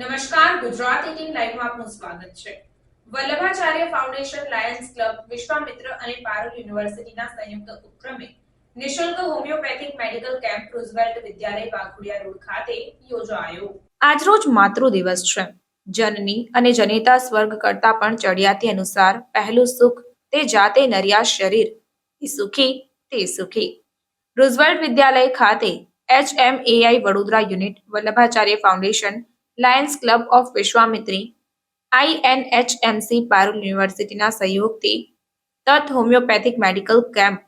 નમસ્કાર, ગુજરાત એટીન લાઈવમાં આપનું સ્વાગત છે. Vallabhacharya foundation lions club, Vishwamitra અને પારુલ યુનિવર્સિટીના સંયુક્ત ઉપક્રમે નિશુલ્ક homeopathic medical camp Roosevelt Vidyalaya Waghodia road ખાતે યોજાયો. આજરોજ માતૃ દિવસ છે. જનની અને જનેતા સ્વર્ગ કરતા પણ ચડિયાતી અનુસાર પહેલું સુખ તે જાતે નર્યા શરીર સુખી તે સુખી. રૂઝવેલ્ટ વિદ્યાલય ખાતે HMAI Vadodara unit Vallabhacharya foundation lions club of Vishwamitri INHMC Parul યુનિવર્સિટીના સહયોગથી તત હોમિયોપેથિક મેડિકલ કેમ્પ.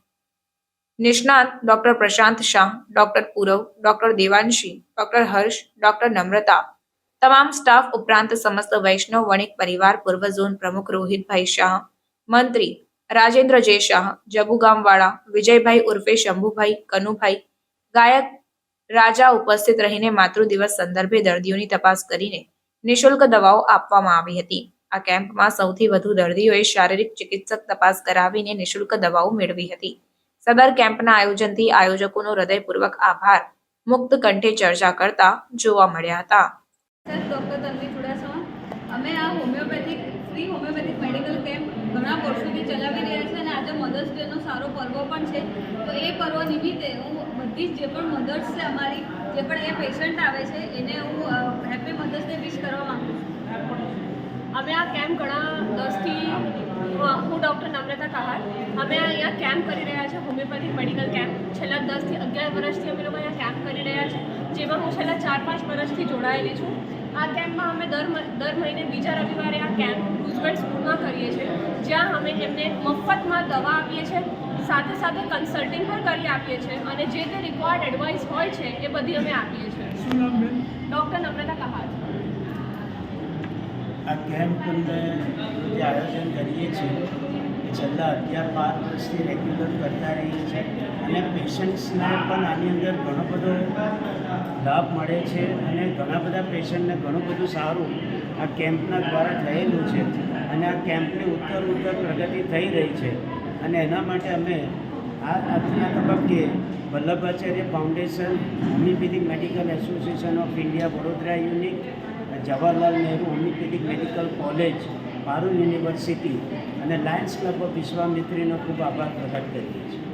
નિષ્ણાત doctor Prashant Shah, doctor Purav, doctor Devanshi, doctor Harsh, doctor Namrata, તમામ સ્ટાફ ઉપરાંત સમસ્ત વૈષ્ણવ વણિક પરિવાર પૂર્વ ઝોન પ્રમુખ રોહિતભાઈ શાહ, મંત્રી રાજેન્દ્ર જે શાહ જબુગામવાળા વિજયભાઈ ઉર્ફે શંભુભાઈ, કનુભાઈ, ગાયક રાજા ઉપસ્થિત રહીને માતૃ દિવસ સંદર્ભે દર્દીઓની તપાસ કરીને નિઃશુલ્ક દવાઓ આપવામાં આવી હતી. આ કેમ્પમાં સૌથી વધુ દર્દીઓએ શારીરિક ચિકિત્સક તપાસ કરાવીને નિઃશુલ્ક દવાઓ મેળવી હતી. સદર કેમ્પના આયોજનથી આયોજકોનો હૃદયપૂર્વક આભાર. મુક્ત કંઠે ચર્ચા કરતા જોવા મળ્યા હતા. અમે આ homeopathic free homeopathic medical camp ઘણા વર્ષોથી ચલાવી રહ્યા છે અને આજે મધર્સ ડેનો સારો પર્વ પણ છે. તો એ પર્વ નિમિત્તે હું બધી જ પણ મધર્સ છે અમારી, જે પણ એ પેશન્ટ આવે છે, એને હું હેપી મધર્સ ડે વિશ કરવા માંગુ છું. અમે આ કેમ્પ ઘણા દસથી હું ડૉક્ટર નમ્રતા કહાર. અમે અહીંયા કેમ્પ કરી રહ્યા છીએ હોમિયોપેથિક મેડિકલ કેમ્પ છેલ્લા દસથી અગિયાર વર્ષથી અમે લોકો અહીંયા કેમ્પ કરી રહ્યા છીએ જેમાં હું છેલ્લા ચાર પાંચ વર્ષથી જોડાયેલી છું. આ કેમ્પમાં અમે દર દર મહિને બીજા રવિવારે આ કેમ્પ રૂઝવેટ સ્કૂલમાં કરીએ છીએ. જ્યાં અમે એમને મફતમાં દવા આપીએ છીએ સાથે સાથે કન્સલ્ટિંગ પણ કરી આપીએ છીએ અને જે તે રિક્વાયર્ડ એડવાઇસ હોય છે એ બધી અમે આપીએ છીએ. ડૉક્ટર નમ્રતા કહાર. આ કેમ્પ અંદર જે આયોજન કરીએ છીએ છેલ્લા અગિયાર બાર વર્ષથી રેગ્યુલર કરતા રહીએ છીએ અને પેશન્ટ્સને પણ આની અંદર ઘણો બધો લાભ મળે છે અને ઘણા બધા પેશન્ટને ઘણું બધું સારું આ કેમ્પના દ્વારા થયેલું છે અને આ કેમ્પની ઉત્તર ઉત્તર પ્રગતિ થઈ રહી છે અને એના માટે અમે આ આજના તબક્કે Vallabhacharya foundation homeopathic medical association of India Vadodara unit Jawaharlal Nehru homeopathic medical college, Parul university અને લાયન્સ ક્લબ ઓફ વિશ્વામિત્રીનો ખૂબ આભાર પ્રગટ કરીએ છીએ.